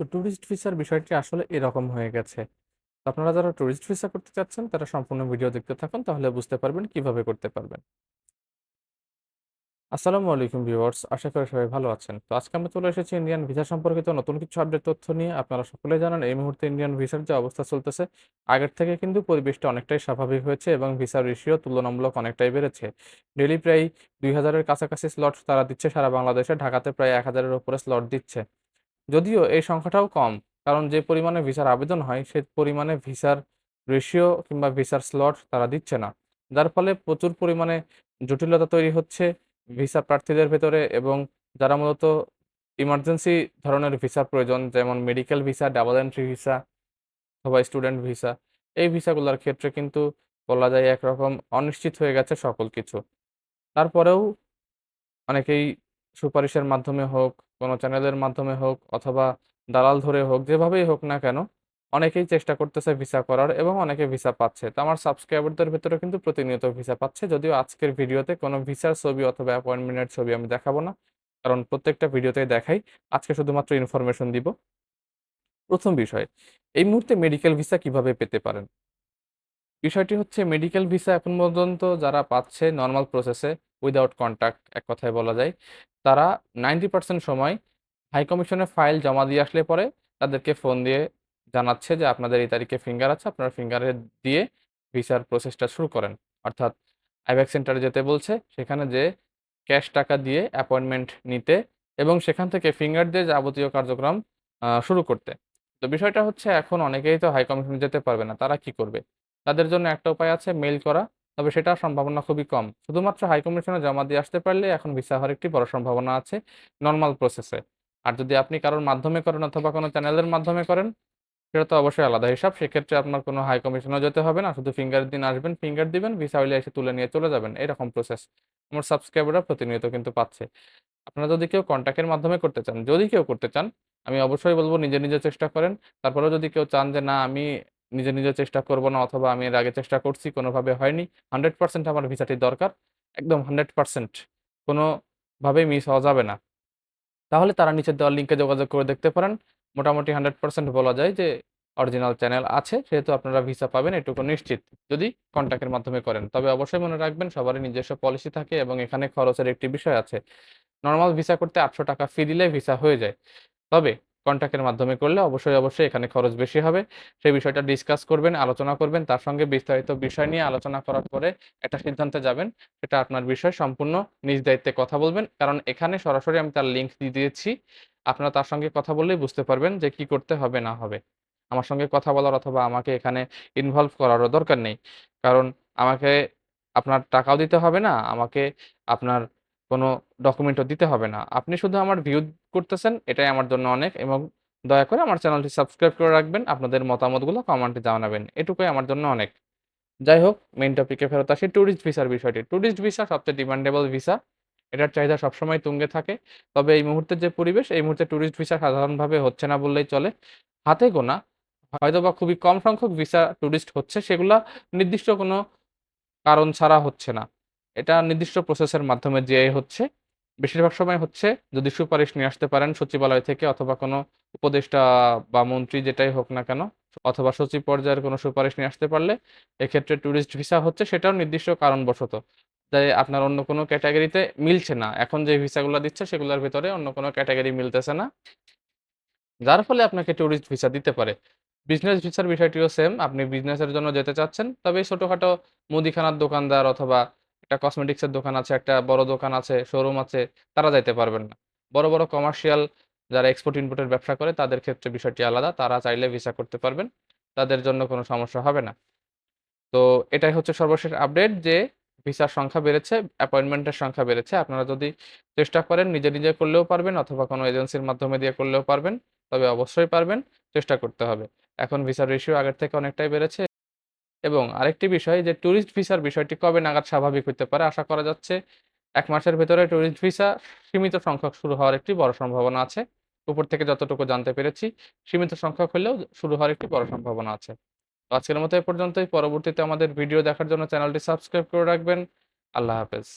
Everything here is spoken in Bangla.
তো ট্যুরিস্ট ভিসার বিষয়টি আসলে এরকম হয়ে গেছে। আপনারা যারা ট্যুরিস্ট ভিসা করতে চাচ্ছেন তারা সম্পূর্ণ ভিডিও দেখতে থাকুন তাহলে বুঝতে পারবেন কীভাবে করতে পারবেন। আসসালামু আলাইকুম ভিউয়ার্স আশা করি সবাই ভালো আছেন। তো আজকে আমরা চলে এসেছি ইন্ডিয়ান ভিসা সম্পর্কিত নতুন কিছু আপডেট তথ্য নিয়ে। আপনারা সকলেই জানেন এই মুহূর্তে ইন্ডিয়ান ভিসার যে অবস্থা চলতেছে, আগের থেকে কিন্তু পরিবেশটা অনেকটাই স্বাভাবিক হয়েছে এবং ভিসার রেশিও তুলনামূলক অনেকটাই বেড়েছে। ডেলি প্রায় দুই হাজারের কাছাকাছি স্লট তারা দিচ্ছে সারা বাংলাদেশে, ঢাকাতে প্রায় এক হাজারের উপরে স্লট দিচ্ছে। যদিও এই সংখ্যাটাও কম। কারণ যে পরিমাণে ভিসার আবেদন হয়, সে পরিমাণে ভিসার রেশিও কিংবা ভিসার স্লট তারা দিচ্ছে না। যার ফলে প্রচুর পরিমাণে জটিলতা তৈরি হচ্ছে ভিসা প্রার্থীদের ভেতরে এবং যারা মূলত ইমার্জেন্সি ধরনের ভিসার প্রয়োজন যেমন medical visa, double entry visa অথবা স্টুডেন্ট ভিসা, এই ভিসাগুলোর ক্ষেত্রে কিন্তু বলা যায় একরকম অনিশ্চিত হয়ে গেছে সকল কিছু। তারপরেও অনেকেই সুপারিশের মাধ্যমে হোক, কোনো চ্যানেলের মাধ্যমে হোক অথবা দালাল ধরে হোক, যেভাবেই হোক না কেন, অনেকেই চেষ্টা করতেছে ভিসা করার এবং অনেকে ভিসা পাচ্ছে। তো আমার সাবস্ক্রাইবারদের ভেতরেও কিন্তু প্রতিনিয়ত ভিসা পাচ্ছে। যদিও আজকের ভিডিওতে কোনো ভিসার ছবি অথবা অ্যাপয়েন্টমেন্টের ছবি আমি দেখাবো না। কারণ প্রত্যেকটা ভিডিওতেই দেখাই। আজকে শুধুমাত্র ইনফরমেশন দিব। প্রথম বিষয়, এই মুহূর্তে মেডিকেল ভিসা কীভাবে পেতে পারেন? বিষয়টি হচ্ছে মেডিকেল ভিসা এখন পর্যন্ত যারা পাচ্ছে নর্মাল প্রসেসে উইথআউট কন্ট্যাক্ট এক কথায় বলা যায়, তারা 90% সময় হাই কমিশনে ফাইল জমা দিয়ে আসলে পরে তাদেরকে ফোন দিয়ে জানাচ্ছে যে আপনাদের এই তারিখে ফিঙ্গার আছে, আপনারা ফিঙ্গারে দিয়ে ভিসার প্রসেসটা শুরু করেন। অর্থাৎ আইব্যাক সেন্টারে যেতে বলছে, সেখানে যেয়ে ক্যাশ টাকা দিয়ে অ্যাপয়েন্টমেন্ট নিতে এবং সেখান থেকে ফিঙ্গার দিয়ে যাবতীয় কার্যক্রম শুরু করতে। তো বিষয়টা হচ্ছে এখন অনেকেই তো হাই কমিশনে যেতে পারবে না। তারা কি করবে? তাদের জন্য একটা উপায় আছে মেইল করা। তবে সেটার সম্ভাবনা খুবই কম। শুধুমাত্র হাই কমিশনে জমা দিয়ে আসতে পারলে এখন ভিসা হওয়ার একটি বড় সম্ভাবনা আছে নর্মাল প্রসেসে। আর যদি আপনি কারোর মাধ্যমে করেন অথবা কোনো চ্যানেলের মাধ্যমে করেন, সেটা তো অবশ্যই আলাদা হিসাব। সেক্ষেত্রে আপনার কোনো হাই কমিশনেও যেতে হবে না। শুধু ফিঙ্গার দিন আসবেন, ফিঙ্গার দিবেন, ভিসা হইলে এসে তুলে নিয়ে চলে যাবেন। এরকম প্রসেস। আমার সাবস্ক্রাইবাররা প্রতিনিয়ত কিন্তু পাচ্ছে। আপনারা যদি কেউ কন্ট্যাক্টের মাধ্যমে করতে চান, যদি কেউ করতে চান, আমি অবশ্যই বলব নিজে, নিজে চেষ্টা করেন। তারপরেও যদি কেউ চান যে না আমি নিজে, নিজে চেষ্টা করব না অথবা আমি এর আগে চেষ্টা করছি কোনোভাবে হয়নি। 100% আমার ভিসাটি দরকার। একদম 100% কোনোভাবেই মিস হওয়া যাবে না। তাহলে তারা নিচের দেওয়া লিঙ্কে যোগাযোগ করে দেখতে পারেন। মোটামুটি 100% বলা যায় যে অরিজিনাল চ্যানেল আছে। সেহেতু আপনারা ভিসা পাবেন এটুকু নিশ্চিত। যদি কন্ট্যাক্টের মাধ্যমে করেন। তবে অবশ্যই মনে রাখবেন সবারই নিজস্ব পলিসি থাকে এবং এখানে খরচের একটি বিষয় আছে। নর্মাল ভিসা করতে ৳৮০০ ফি দিলে ভিসা হয়ে যায়। তবে কন্ট্যাক্টের মাধ্যমে করলে অবশ্যই, অবশ্যই এখানে খরচ বেশি হবে। সেই বিষয়টা ডিসকাস করবেন, আলোচনা করবেন। তার সঙ্গে বিস্তারিত বিষয় নিয়ে আলোচনা করার পরে একটা সিদ্ধান্তে যাবেন। সেটা আপনার বিষয় সম্পূর্ণ নিজ দায়িত্বে কথা বলবেন। কারণ এখানে সরাসরি আমি তার লিঙ্ক দিয়ে দিয়েছি। আপনারা তার সঙ্গে কথা বললেই বুঝতে পারবেন যে কি করতে হবে না হবে। আমার সঙ্গে কথা বলার অথবা আমাকে এখানে ইনভলভ করারও দরকার নেই। কারণ আমাকে আপনার টাকাও দিতে হবে না, আমাকে আপনার কোনো ডকুমেন্টও দিতে হবে না। আপনি শুধু আমার ভিউ করতেছেন এটাই আমার জন্য অনেক এবং দয়া করে আমার চ্যানেলটি সাবস্ক্রাইব করে রাখবেন। আপনাদের মতামতগুলো কমেন্টে জানাবেন। এটুকুই আমার জন্য অনেক। যাই হোক মেন টপিকে ফেরত আসি ট্যুরিস্ট ভিসার বিষয়টি। ট্যুরিস্ট ভিসা সবচেয়ে ডিমান্ডেবল ভিসা। এটার চাহিদা সবসময় তুঙ্গে থাকে। তবে এই মুহূর্তে যে পরিবেশ, এই মুহূর্তে ট্যুরিস্ট ভিসা সাধারণভাবে হচ্ছে না বললেই চলে। হাতে গোনা হয়তো বা খুবই কম সংখ্যক ভিসা ট্যুরিস্ট হচ্ছে সেগুলা নির্দিষ্ট কোনো কারণ ছাড়া হচ্ছে না। এটা নির্দিষ্ট প্রসেসের মাধ্যমে যেয়ে হচ্ছে। বেশিরভাগ সময় হচ্ছে যদি সুপারিশ নিয়ে আসতে পারেন সচিবালয় থেকে অথবা কোনো উপদেষ্টা বা মন্ত্রী যেটাই হোক না কেন, অথবা সচিব পর্যায়ের কোনো সুপারিশ নিয়ে আসতে পারলে এক্ষেত্রে ট্যুরিস্ট ভিসা হচ্ছে সেটাও নির্দিষ্ট কারণবশত। তাই আপনার অন্য কোনো ক্যাটাগরিতে মিলছে না। এখন যে ভিসাগুলো দিচ্ছে সেগুলোর ভেতরে অন্য কোনো ক্যাটাগরি মিলতেছে না। যার ফলে আপনাকে ট্যুরিস্ট ভিসা দিতে পারে। বিজনেস ভিসার বিষয়টিও সেম। আপনি বিজনেসের জন্য যেতে চাচ্ছেন। তবে ছোটখাটো মুদিখানার দোকানদার অথবা একটা কসমেটিক্সের দোকান আছে, একটা বড় দোকান আছে, শোরুম আছে, তারা যাইতে পারবেন না। বড়, বড় কমার্শিয়াল যারা এক্সপোর্ট ইম্পোর্টের ব্যবসা করে তাদের ক্ষেত্রে বিষয়টি আলাদা। তারা চাইলে ভিসা করতে পারবেন। তাদের জন্য কোনো সমস্যা হবে না। তো এটাই হচ্ছে সর্বশেষ আপডেট যে ভিসার সংখ্যা বেড়েছে, অ্যাপয়েন্টমেন্টের সংখ্যা বেড়েছে। আপনারা যদি চেষ্টা করেন নিজে, নিজে করলেও পারবেন অথবা কোনো এজেন্সির মাধ্যমে দিয়ে করলেও পারবেন। তবে অবশ্যই পারবেন। চেষ্টা করতে হবে। এখন ভিসার রেশিও আগের থেকে অনেকটাই বেড়েছে। এবং আরেকটি বিষয় যে ট্যুরিস্ট ভিসার বিষয়টি কবে নাগাদ স্বাভাবিক হতে পারে? আশা করা যাচ্ছে এক মাসের ভেতরে ট্যুরিস্ট ভিসা সীমিত সংখ্যক শুরু হওয়ার একটি বড় সম্ভাবনা আছে। উপর থেকে যতটুকু জানতে পেরেছি, সীমিত সংখ্যক হলেও শুরু হওয়ার একটি বড় সম্ভাবনা আছে। তো আজকের মতো এ পর্যন্তই। পরবর্তীতে আমাদের ভিডিও দেখার জন্য চ্যানেলটি সাবস্ক্রাইব করে রাখবেন। আল্লাহ হাফেজ।